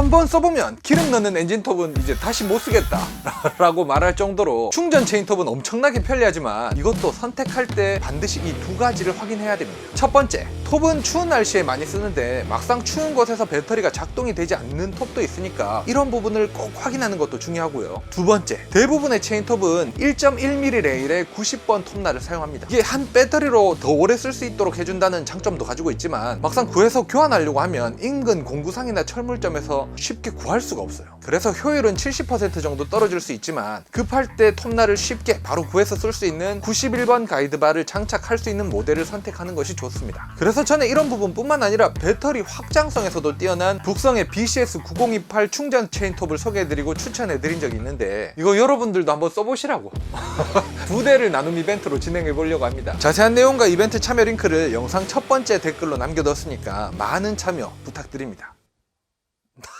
한번 써보면 기름 넣는 엔진 톱은 이제 다시 못 쓰겠다 라고 말할 정도로 충전 체인 톱은 엄청나게 편리하지만 이것도 선택할 때 반드시 이 두 가지를 확인해야 됩니다. 첫 번째 톱은 추운 날씨에 많이 쓰는데 막상 추운 곳에서 배터리가 작동이 되지 않는 톱도 있으니까 이런 부분을 꼭 확인하는 것도 중요하고요. 두 번째 대부분의 체인 톱은 1.1mm 레일에 90번 톱날을 사용합니다. 이게 한 배터리로 더 오래 쓸 수 있도록 해준다는 장점도 가지고 있지만 막상 구해서 교환하려고 하면 인근 공구상이나 철물점에서 쉽게 구할 수가 없어요 그래서 효율은 70% 정도 떨어질 수 있지만 급할 때 톱날을 쉽게 바로 구해서 쓸 수 있는 91번 가이드바를 장착할 수 있는 모델을 선택하는 것이 좋습니다 그래서 저는 이런 부분뿐만 아니라 배터리 확장성에서도 뛰어난 북성의 BCS9028 충전 체인톱을 소개해드리고 추천해드린 적이 있는데 이거 여러분들도 한번 써보시라고 두 대를 나눔 이벤트로 진행해 보려고 합니다. 자세한 내용과 이벤트 참여 링크를 영상 첫 번째 댓글로 남겨뒀으니까 많은 참여 부탁드립니다.